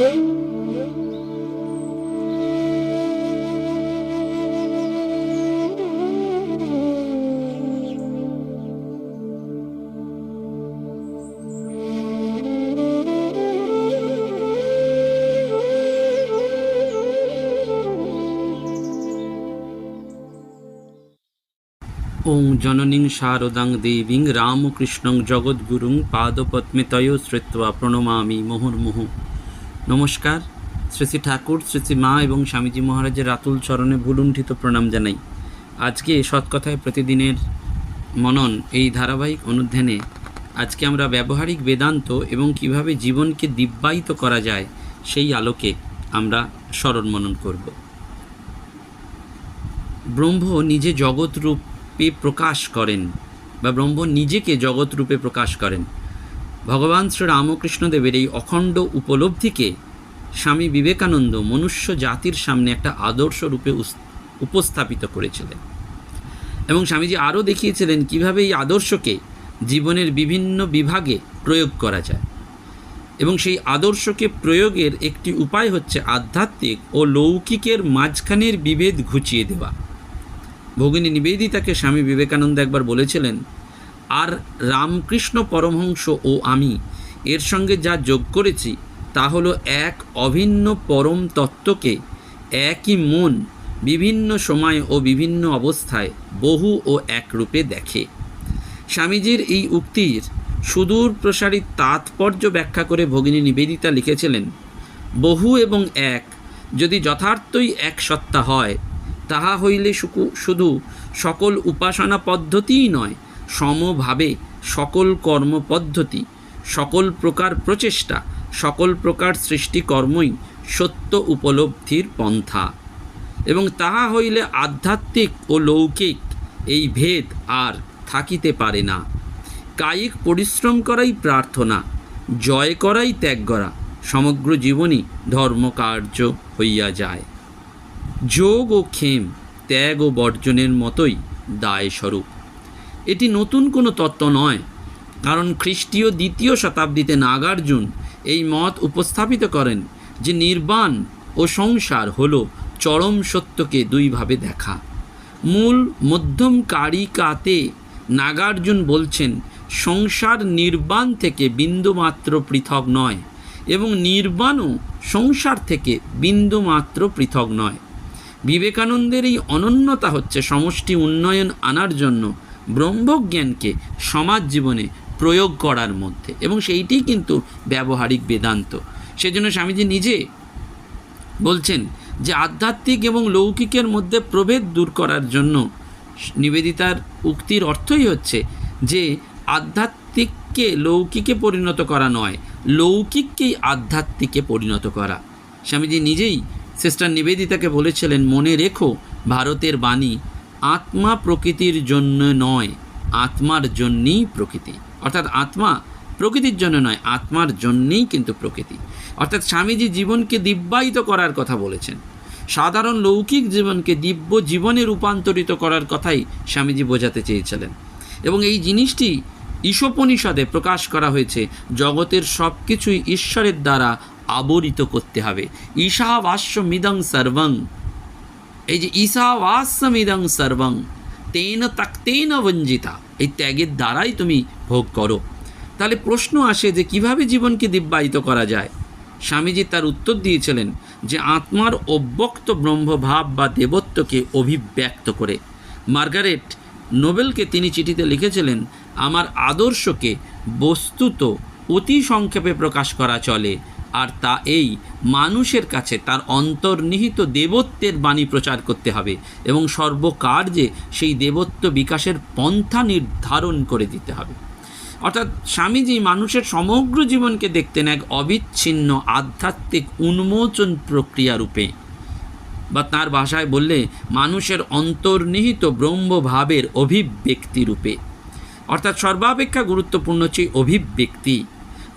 ওং জননীং শারদাং দেবীং রামকৃষ্ণং জগদ্গুরুং পাদপদ্মে তয় শ্রুত্বা প্রণমামি মুহুর্মুহু নমস্কার, শ্রী শ্রী ঠাকুর, শ্রী শ্রী মা এবং স্বামীজি মহারাজের রাতুল চরণে ভুলুণ্ঠিত প্রণাম জানাই। আজকে সৎকথায় প্রতিদিনের মনন এই ধারাবাহিক অনুধ্যানে আজকে আমরা ব্যবহারিক বেদান্ত এবং কীভাবে জীবনকে দিব্যায়িত করা যায় সেই আলোকে আমরা স্মরণ মনন করব। ব্রহ্ম নিজে জগৎ রূপে প্রকাশ করেন বা ব্রহ্ম নিজেকে জগৎ রূপে প্রকাশ করেন। ভগবান শ্রী রামকৃষ্ণদেবের এই অখণ্ড উপলব্ধিকে স্বামী বিবেকানন্দ মনুষ্য জাতির সামনে একটা আদর্শ রূপে উপস্থাপিত করেছিলেন। এবং স্বামীজি আরও দেখিয়েছিলেন কীভাবে এই আদর্শকে জীবনের বিভিন্ন বিভাগে প্রয়োগ করা যায়। এবং সেই আদর্শকে প্রয়োগের একটি উপায় হচ্ছে আধ্যাত্মিক ও লৌকিকের মাঝখানের বিভেদ ঘুচিয়ে দেওয়া। ভগিনী নিবেদিতাকে স্বামী বিবেকানন্দ একবার বলেছিলেন আর রামকৃষ্ণ পরমহংস ও আমি এর সঙ্গে যা যোগ করেছি, তা হলো এক অভিন্ন পরম তত্ত্বকে, একই মন বিভিন্ন সময় ও বিভিন্ন অবস্থায় বহু ও একরূপে দেখে। স্বামীজির এই উক্তির সুদূর প্রসারী তাৎপর্য ব্যাখ্যা করে ভগিনী নিবেদিতা লিখেছিলেন, বহু এবং এক যদি যথার্থই এক সত্তা হয়, তাহা হইলে শুধু সকল উপাসনা পদ্ধতিই নয় সমভাবে সকল কর্মপদ্ধতি, সকল প্রকার প্রচেষ্টা, সকল প্রকার সৃষ্টিকর্মই সত্য উপলব্ধির পন্থা। এবং তাহা হইলে আধ্যাত্মিক ও লৌকিক এই ভেদ আর থাকিতে পারে না। কায়িক পরিশ্রম করাই প্রার্থনা, জয় করাই ত্যাগ করা, সমগ্র জীবনই ধর্মকার্য হইয়া যায়। যোগ ও ক্ষেম, ত্যাগ ও বর্জনের মতোই দায়স্বরূপ। এটি নতুন কোনো তত্ত্ব নয়, কারণ খ্রিস্টীয় দ্বিতীয় শতাব্দীতে নাগার্জুন এই মত উপস্থাপিত করেন যে নির্বাণ ও সংসার হল চরম সত্যকে দুইভাবে দেখা। মূল মধ্যম কারিকাতে নাগার্জুন বলছেন, সংসার নির্বাণ থেকে বিন্দুমাত্র পৃথক নয় এবং নির্বাণও সংসার থেকে বিন্দুমাত্র পৃথক নয়। বিবেকানন্দের এই অনন্যতা হচ্ছে সমষ্টি উন্নয়ন আনার জন্য ব্রহ্মজ্ঞানকে সমাজ জীবনে প্রয়োগ করার মধ্যে। এবং সেইটিই কিন্তু ব্যবহারিক বেদান্ত। সেজন্য স্বামীজি নিজে বলছেন যে আধ্যাত্মিক এবং লৌকিকের মধ্যে প্রভেদ দূর করার জন্য নিবেদিতার উক্তির অর্থই হচ্ছে যে আধ্যাত্মিককে লৌকিকে পরিণত করা নয়, লৌকিককেই আধ্যাত্মিকে পরিণত করা। স্বামীজি নিজেই সিস্টার নিবেদিতাকে বলেছিলেন, মনে রেখো, ভারতের বাণী আত্মা প্রকৃতির জন্য নয়, আত্মার জন্যেই প্রকৃতি। অর্থাৎ আত্মা প্রকৃতির জন্য নয়, আত্মার জন্যেই কিন্তু প্রকৃতি। অর্থাৎ স্বামীজি জীবনকে দিব্যায়িত করার কথা বলেছেন। সাধারণ লৌকিক জীবনকে দিব্য জীবনে রূপান্তরিত করার কথাই স্বামীজি বোঝাতে চেয়েছিলেন। এবং এই জিনিসটি ঈশোপনিষদে প্রকাশ করা হয়েছে, জগতের সব কিছুই ঈশ্বরের দ্বারা আবরিত করতে হবে। ঈশাবাস্য মিদং সর্বং এই যে ঈশাবাস্যমিদং সর্বং তেন তাক্তেন বঞ্জিতা এই ত্যাগের দ্বারাই তুমি ভোগ করো তাহলে প্রশ্ন আসে যে কীভাবে জীবনকে দিব্যায়িত করা যায় স্বামীজি তার উত্তর দিয়েছিলেন যে আত্মার অব্যক্ত ব্রহ্মভাব বা দেবত্বকে অভিব্যক্ত করে মার্গারেট নোবেলকে তিনি চিঠিতে লিখেছিলেন আমার আদর্শকে বস্তুত অতি সংক্ষেপে প্রকাশ করা চলে আর তা এই, মানুষের কাছে তার অন্তর্নিহিত দেবত্বের বাণী প্রচার করতে হবে এবং সর্বকার্যে সেই দেবত্ব বিকাশের পন্থা নির্ধারণ করে দিতে হবে। অর্থাৎ স্বামীজি মানুষের সমগ্র জীবনকে দেখতেন এক অবিচ্ছিন্ন আধ্যাত্মিক উন্মোচন প্রক্রিয়া রূপে। বা তার ভাষায় বললে, মানুষের অন্তর্নিহিত ব্রহ্মভাবের অভিব্যক্তি রূপে। অর্থাৎ সর্বাপেক্ষা গুরুত্বপূর্ণ হচ্ছে অভিব্যক্তি।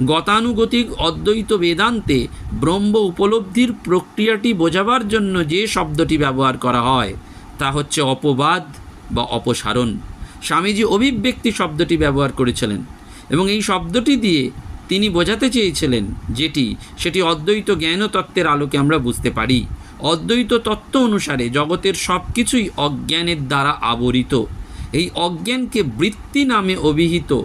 গতানুগতিক অদ্বৈত বেদান্তে ব্রহ্ম উপলব্ধির প্রক্রিয়াটি বোঝাবার জন্য যে শব্দটি ব্যবহার করা হয়, তা হচ্ছে অপবাদ বা অপসারণ। স্বামীজি অভিব্যক্তি শব্দটি ব্যবহার করেছিলেন এবং এই শব্দটি দিয়ে তিনি বোঝাতে চেয়েছিলেন যেটি, সেটি অদ্বৈত জ্ঞান ও তত্ত্বের আলোকে আমরা বুঝতে পারি। অদ্বৈত তত্ত্ব অনুসারে জগতের সব কিছুই অজ্ঞানের দ্বারা আবরিত। এই অজ্ঞানকে বৃত্তি নামে অভিহিত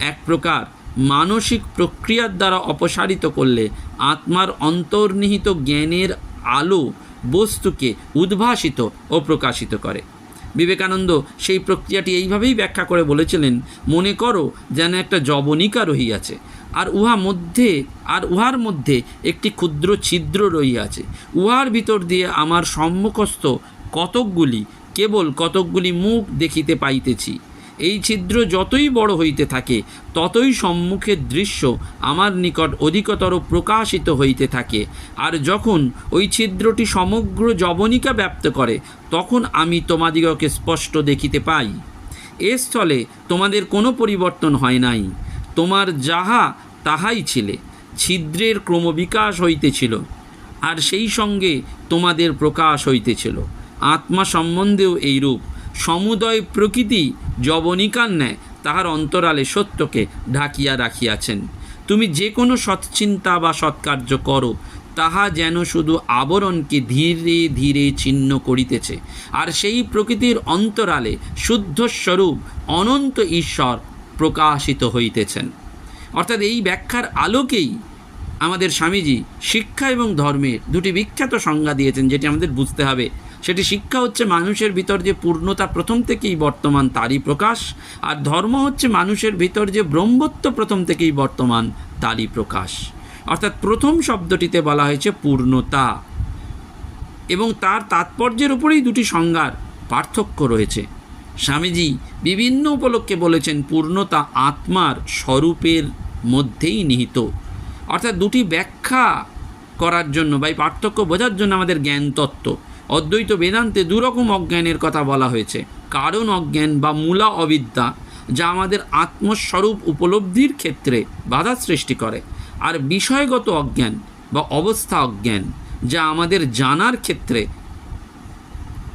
এক প্রকার। মানসিক প্রক্রিয়ার দ্বারা অপসারিত করলে আত্মার অন্তর্নিহিত জ্ঞানের আলো বস্তুকে উদ্ভাসিত ও প্রকাশিত করে। বিবেকানন্দ সেই প্রক্রিয়াটি এইভাবেই ব্যাখ্যা করে বলেছিলেন, মনে করো যেন একটা জবনিকা রহিয়াছে, আর উহা মধ্যে, আর উহার মধ্যে একটি ক্ষুদ্র ছিদ্র রহিয়াছে। উহার ভিতর দিয়ে আমার সম্মুখস্থ কতকগুলি, কেবল কতকগুলি মুখ দেখিতে পাইতেছি। এই ছিদ্র যতই বড় হইতে থাকে, ততই সম্মুখের দৃশ্য আমার নিকট অধিকতর প্রকাশিত হইতে থাকে। আর যখন ওই ছিদ্রটি সমগ্র জবনিকা ব্যাপ্ত করে, তখন আমি তোমাদিগকে স্পষ্ট দেখিতে পাই। এ স্থলে তোমাদের কোনো পরিবর্তন হয় নাই। তোমার যাহা তাহাই ছিলে, ছিদ্রের ক্রমবিকাশ হইতেছিল, আর সেই সঙ্গে তোমাদের প্রকাশ হইতেছিল। আত্মা সম্বন্ধেও এইরূপ। সমুদয় প্রকৃতি জবনিকার ন্যায় তাহার অন্তরালে সত্যকে ঢাকিয়া রাখিয়াছেন। তুমি যে কোনো সৎচিন্তা বা সৎকার্য করো, তাহা যেন শুধু আবরণকে ধীরে ধীরে ছিন্ন করিতেছে, আর সেই প্রকৃতির অন্তরালে শুদ্ধ স্বরূপ অনন্ত ঈশ্বর প্রকাশিত হইতেছেন। অর্থাৎ এই ব্যাখ্যার আলোকেই আমাদের স্বামীজি শিক্ষা এবং ধর্মের দুটি বিখ্যাত সংজ্ঞা দিয়েছেন, যেটি আমাদের বুঝতে হবে। সেটি শিক্ষা হচ্ছে মানুষের ভিতর যে পূর্ণতা প্রথম থেকেই বর্তমান তারই প্রকাশ, আর ধর্ম হচ্ছে মানুষের ভিতর যে ব্রহ্মত্ব প্রথম থেকেই বর্তমান তারই প্রকাশ। অর্থাৎ প্রথম শব্দটিতে বলা হয়েছে পূর্ণতা। এবং তার তাৎপর্যের উপরেই দুটি সংজ্ঞার পার্থক্য রয়েছে। স্বামীজি বিভিন্ন উপলক্ষে বলেছেন, পূর্ণতা আত্মার স্বরূপের মধ্যেই নিহিত। অর্থাৎ দুটি ব্যাখ্যা করার জন্য বা এই পার্থক্য বোঝার জন্য আমাদের জ্ঞান তত্ত্ব অদ্বৈত বেদান্তে দুরকম অজ্ঞানের কথা বলা হয়েছে। কারণ অজ্ঞান বা মূলা অবিদ্যা, যা আমাদের আত্মস্বরূপ উপলব্ধির ক্ষেত্রে বাধা সৃষ্টি করে। আর বিষয়গত অজ্ঞান বা অবস্থা অজ্ঞান, যা আমাদের জানার ক্ষেত্রে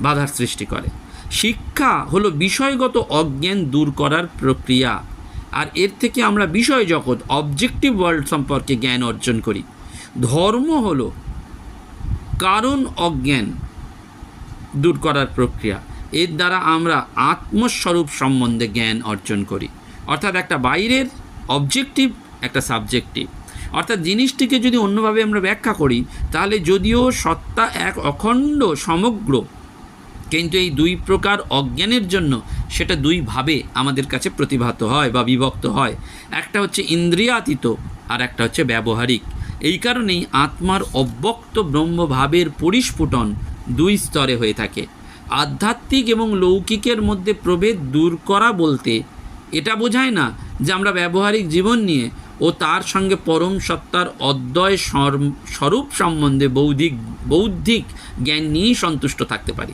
বাধার সৃষ্টি করে। শিক্ষা হলো বিষয়গত অজ্ঞান দূর করার প্রক্রিয়া। আর এর থেকে আমরা বিষয় জগৎ, অবজেক্টিভ ওয়ার্ল্ড সম্পর্কে জ্ঞান অর্জন করি। ধর্ম হলো কারণ অজ্ঞান দূর করার প্রক্রিয়া। এর দ্বারা আমরা আত্মস্বরূপ সম্বন্ধে জ্ঞান অর্জন করি। অর্থাৎ একটা বাইরের অবজেক্টিভ একটা সাবজেক্টিভ অর্থাৎ জিনিসটিকে যদি অন্যভাবে আমরা ব্যাখ্যা করি, তাহলে যদিও সত্তা এক অখণ্ড, সমগ্র, কিন্তু এই দুই প্রকার অজ্ঞানের জন্য সেটা দুইভাবে আমাদের কাছে প্রতিভাত হয় বা বিভক্ত হয়। একটা হচ্ছে ইন্দ্রিয়াতীত আর একটা হচ্ছে ব্যবহারিক। এই কারণেই আত্মার অব্যক্ত ব্রহ্মভাবের পরিস্ফুটন দুই স্তরে হয়ে থাকে। আধ্যাত্মিক এবং লৌকিকের মধ্যে প্রভেদ দূর করা বলতে এটা বোঝায় না যে আমরা ব্যবহারিক জীবন নিয়ে ও তার সঙ্গে পরম সত্তার অদ্বয় স্বরূপ সম্বন্ধে বৌদ্ধিক বৌদ্ধিক জ্ঞান নিয়েই সন্তুষ্ট থাকতে পারি।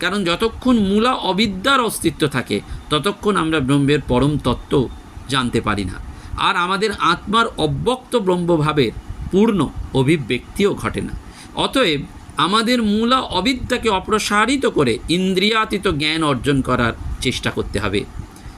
কারণ যতক্ষণ মূলা অবিদ্যার অস্তিত্ব থাকে, ততক্ষণ আমরা ব্রহ্মের পরম তত্ত্ব জানতে পারি না। আর আমাদের আত্মার অব্যক্ত ব্রহ্মভাবের পূর্ণ অভিব্যক্তিও ঘটে না। অতএব আমাদের মূলা অবিদ্যাকে অপ্রসারিত করে ইন্দ্রিয়াতীত জ্ঞান অর্জন করার চেষ্টা করতে হবে।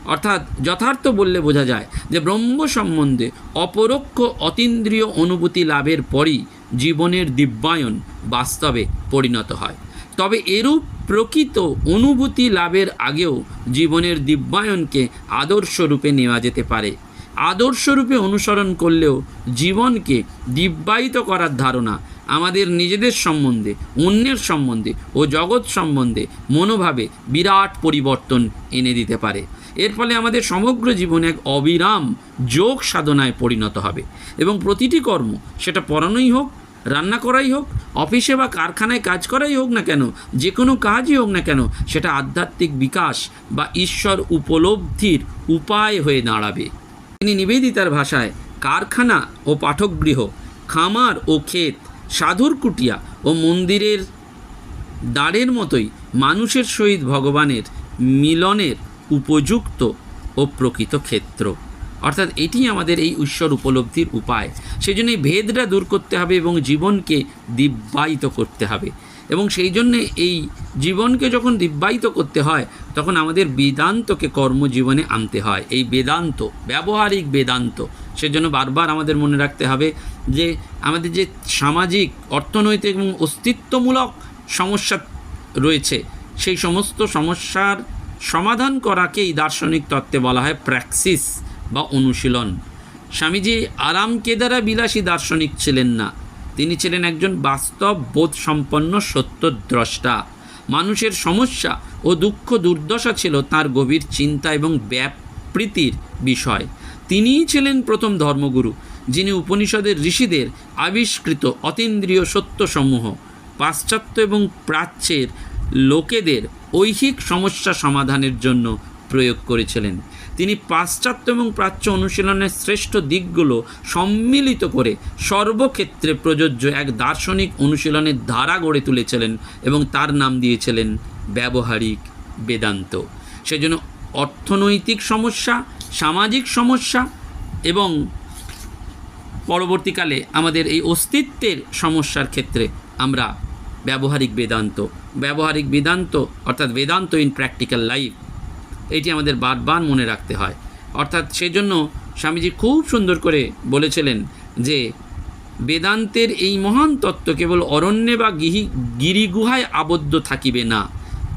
অর্থাৎ যথার্থ বললে বোঝা যায় যে ব্রহ্ম সম্বন্ধে অপরোক্ষ অতীন্দ্রিয় অনুভূতি লাভের পরই জীবনের দিব্যায়ন বাস্তবে পরিণত হয়। তবে এরূপ প্রকৃত অনুভূতি লাভের আগেও জীবনের দিব্যায়নকে আদর্শরূপে নেওয়া যেতে পারে। আদর্শরূপে অনুসরণ করলেও জীবনকে দিব্যায়িত করার ধারণা আমাদের নিজেদের সম্বন্ধে, অন্যের সম্বন্ধে ও জগৎ সম্বন্ধে মনোভাবে বিরাট পরিবর্তন এনে দিতে পারে। এর ফলে আমাদের সমগ্র জীবন এক অবিরাম যোগ সাধনায় পরিণত হবে এবং প্রতিটি কর্ম সেটা পড়ানোই হোক, রান্না করাই হোক, অফিসে বা কারখানায় কাজ করাই হোক না কেন যে কোনো কাজই হোক না কেন, সেটা আধ্যাত্মিক বিকাশ বা ঈশ্বর উপলব্ধির উপায় হয়ে দাঁড়াবে। তিনি নিবেদিতার ভাষায় কারখানা ও পাঠকগৃহ, খামার ও ক্ষেত সাধুর কুটিয়া ও মন্দিরের দ্বারের মতোই মানুষের সহিত ভগবানের মিলনের উপযুক্ত ও প্রকৃত ক্ষেত্র। অর্থাৎ এটি আমাদের এই ঈশ্বর উপলব্ধির উপায়। সেই জন্য ভেদটা দূর করতে হবে এবং জীবনকে দিব্যায়িত করতে হবে। এবং সেই জন্যে এই জীবনকে যখন দিব্যায়িত করতে হয়, তখন আমাদের বেদান্তকে কর্মজীবনে আনতে হয়। এই বেদান্ত, ব্যবহারিক বেদান্ত, সেজন্য বারবার আমাদের মনে রাখতে হবে যে আমাদের যে সামাজিক, অর্থনৈতিক এবং অস্তিত্বমূলক সমস্যা রয়েছে, সেই সমস্ত সমস্যার সমাধান করাকেই দার্শনিক তত্ত্বে বলা হয় প্র্যাক্সিস বা অনুশীলন। স্বামীজি আরাম কেদারা বিলাসী দার্শনিক ছিলেন না। তিনি ছিলেন একজন বাস্তব বোধ সম্পন্ন সত্যদ্রষ্টা। মানুষের সমস্যা ও দুঃখ দুর্দশা ছিল তার গভীর চিন্তা এবং ব্যাপৃতির বিষয়। তিনিই ছিলেন প্রথম ধর্মগুরু। যিনি উপনিষদের ঋষিদের আবিষ্কৃত অতীন্দ্রিয় সত্যসমূহ, পাশ্চাত্য এবং প্রাচ্যের লোকেদের ঐহিক সমস্যা সমাধানের জন্য প্রয়োগ করেছিলেন। তিনি পাশ্চাত্য এবং প্রাচ্য অনুশীলনের শ্রেষ্ঠ দিকগুলো সম্মিলিত করে সর্বক্ষেত্রে প্রযোজ্য এক দার্শনিক অনুশীলনের ধারা গড়ে তুলেছিলেন এবং তার নাম দিয়েছিলেন ব্যবহারিক বেদান্ত। সেজন্য অর্থনৈতিক সমস্যা, সামাজিক সমস্যা এবং পরবর্তীকালে আমাদের এই অস্তিত্বের সমস্যার ক্ষেত্রে আমরা ব্যবহারিক বেদান্ত ব্যবহারিক বেদান্ত অর্থাৎ বেদান্ত ইন প্র্যাকটিক্যাল লাইফ এটি আমাদের বারবার মনে রাখতে হয়। অর্থাৎ সেজন্য স্বামীজি খুব সুন্দর করে বলেছিলেন যে, বেদান্তের এই মহান তত্ত্ব কেবল অরণ্যে বা গিহি, গিরিগুহায় আবদ্ধ থাকিবে না।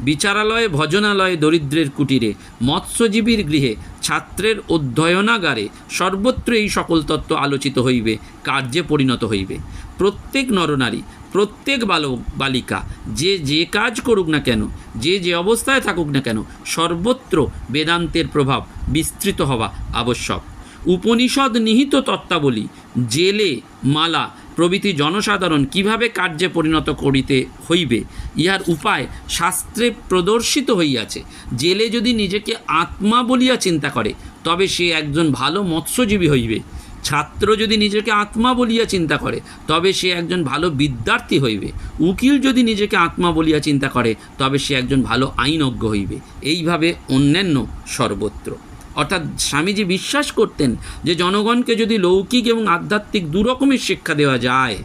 বিচারালয়ে, ভজনালয়ে, দরিদ্রের কুটিরে, মৎস্যজীবীর গৃহে ছাত্রের অধ্যয়নাগারে সর্বত্র এই সকল তত্ত্ব আলোচিত হইবে, কার্যে পরিণত হইবে। প্রত্যেক নরনারী, প্রত্যেক বালক, বালিকা, যে যে কাজ করুক না কেন, যে যে অবস্থায় থাকুক না কেন, সর্বত্র বেদান্তের প্রভাব বিস্তৃত হওয়া আবশ্যক। উপনিষদ নিহিত তত্ত্বাবলী, জেলে, মালা প্রভৃতি জনসাধারণ কীভাবে কার্যে পরিণত করিতে হইবে, ইহার উপায় শাস্ত্রে প্রদর্শিত হইয়াছে। জেলে যদি নিজেকে আত্মা বলিয়া চিন্তা করে, তবে সে একজন ভালো মৎস্যজীবী হইবে। ছাত্র যদি নিজেকে আত্মা বলিয়া চিন্তা করে, তবে সে একজন ভালো বিদ্যার্থী হইবে। উকিল যদি নিজেকে আত্মা বলিয়া চিন্তা করে, তবে সে একজন ভালো আইনজ্ঞ হইবে। এইভাবে অন্যান্য সর্বত্র। অর্থাৎ স্বামীজি বিশ্বাস করতেন যে জনগণকে যদি লৌকিক এবং আধ্যাত্মিক দুরকমের শিক্ষা দেওয়া যায়,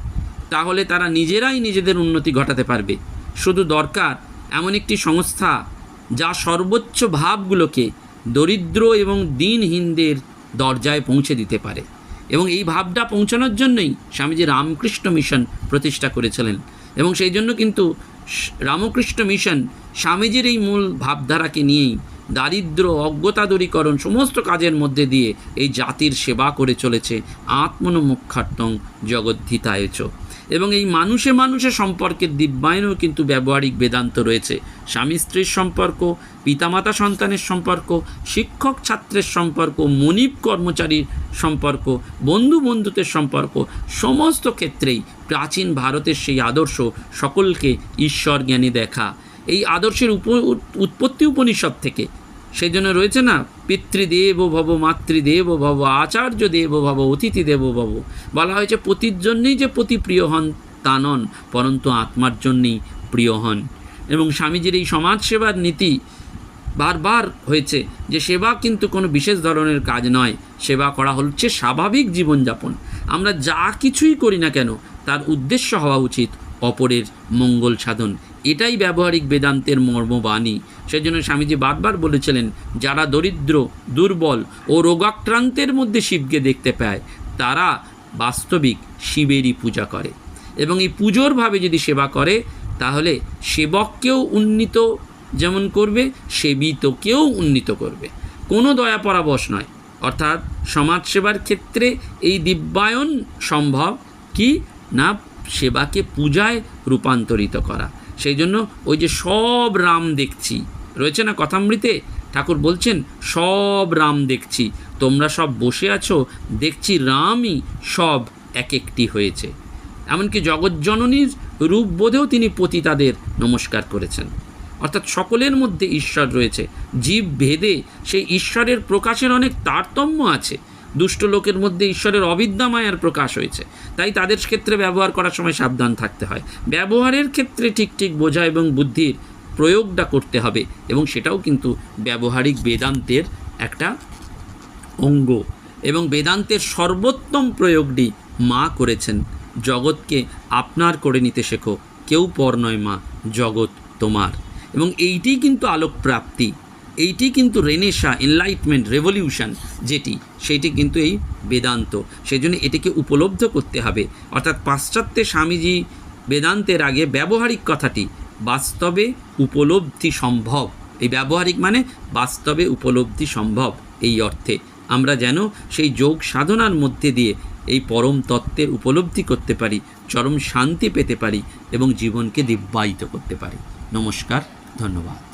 তাহলে তারা নিজেরাই নিজেদের উন্নতি ঘটাতে পারবে। শুধু দরকার এমন একটি সংস্থা যা সর্বোচ্চ ভাবগুলোকে দরিদ্র এবং দিনহীনদের দরজায় পৌঁছে দিতে পারে। এবং এই ভাবটা পৌঁছানোর জন্যই স্বামীজি রামকৃষ্ণ মিশন প্রতিষ্ঠা করেছিলেন। এবং সেই জন্য কিন্তু রামকৃষ্ণ মিশন স্বামীজির এই মূল ভাবধারাকে নিয়েই দারিদ্র অজ্ঞতা দূরীকরণ সমস্ত কাজের মধ্যে দিয়ে এই জাতির সেবা করে চলেছে আত্মনমুখার্তং জগদ্ধিতায়চ। এবং এই মানুষে মানুষে সম্পর্কের দিব্যায়নেও কিন্তু ব্যবহারিক বেদান্ত রয়েছে। স্বামী স্ত্রীর সম্পর্ক, পিতামাতা সন্তানের সম্পর্ক, শিক্ষক ছাত্রের সম্পর্ক, মনিব কর্মচারীর সম্পর্ক, বন্ধু বন্ধুত্বের সম্পর্ক, সমস্ত ক্ষেত্রেই প্রাচীন ভারতের সেই আদর্শ সকলকে ঈশ্বর জ্ঞানী দেখা। এই আদর্শের উপ, উৎপত্তি উপনিষদ থেকে। সেই জন্য রয়েছে না, পিতৃদেব ভব, মাতৃদেব ভব, আচার্য দেব ভব, অতিথি দেব ভব। বলা হয়েছে, পতির জন্যেই যে পতি প্রিয় হন, তা নন, পরন্তু আত্মার জন্যেই প্রিয় হন। এবং স্বামীজির এই সমাজসেবার নীতি বারবার হয়েছে যে, সেবা কিন্তু কোনো বিশেষ ধরনের কাজ নয়। সেবা করা হচ্ছে স্বাভাবিক জীবনযাপন। আমরা যা কিছুই করি না কেন, তার উদ্দেশ্য হওয়া উচিত। অপরের মঙ্গল সাধন। এটাই ব্যবহারিক বেদান্তের মর্মবাণী। সেজন্য স্বামীজি বারবার বলেছিলেন, যারা দরিদ্র, দুর্বল ও রোগাক্রান্তের মধ্যে শিবকে দেখতে পায়, তারা বাস্তবিক শিবেরই পূজা করে। এবং এই পুজোরভাবে যদি সেবা করে, তাহলে সেবককেও উন্নীত যেমন করবে, সেবিতকেও উন্নীত করবে। কোনো দয়া পরাবশ নয়। অর্থাৎ সমাজসেবার ক্ষেত্রে এই দিব্যায়ন সম্ভব কি? না সেবাকে পূজায় রূপান্তরিত করা। সেই জন্য ওই যে সব রাম দেখছি, রয়েছে না কথামৃতে? ঠাকুর বলছেন, সব রাম দেখছি, তোমরা সব বসে আছো, দেখছি রামই সব এক একটি হয়েছে। এমনকি জগজ্জননীর রূপ বোধেও তিনি পতিতাদের নমস্কার করেছেন। অর্থাৎ সকলের মধ্যে ঈশ্বর রয়েছে, জীব ভেদে সেই ঈশ্বরের প্রকাশের অনেক তারতম্য আছে। দুষ্ট লোকের মধ্যে ঈশ্বরের অবিদ্যা মায়ার প্রকাশ হয়েছে। তাই তাদের ক্ষেত্রে ব্যবহার করার সময় সাবধান থাকতে হয়। ব্যবহারের ক্ষেত্রে ঠিক ঠিক বোঝা এবং বুদ্ধির প্রয়োগটা করতে হবে এবং সেটাও কিন্তু ব্যবহারিক বেদান্তের একটা অঙ্গ এবং বেদান্তের সর্বোত্তম প্রয়োগটি মা করেছেন। জগৎকে আপনার করে নিতে শেখো, কেউ পর নয় মা, জগৎ তোমার। এবং এইটি কিন্তু আলোক প্রাপ্তি এইটি কিন্তু রেনেশা এনলাইটমেন্ট রেভলিউশন যেটি, সেইটি কিন্তু এই বেদান্ত। সেই জন্য এটিকে উপলব্ধ করতে হবে। অর্থাৎ পাশ্চাত্যে স্বামীজি বেদান্তের আগে ব্যবহারিক কথাটি, বাস্তবে উপলব্ধি সম্ভব। এই ব্যবহারিক মানে বাস্তবে উপলব্ধি সম্ভব এই অর্থে। আমরা যেন সেই যোগ সাধনার মধ্যে দিয়ে এই পরম তত্ত্বের উপলব্ধি করতে পারি, চরম শান্তি পেতে পারি এবং জীবনকে দিব্যায়িত করতে পারি। নমস্কার, ধন্যবাদ।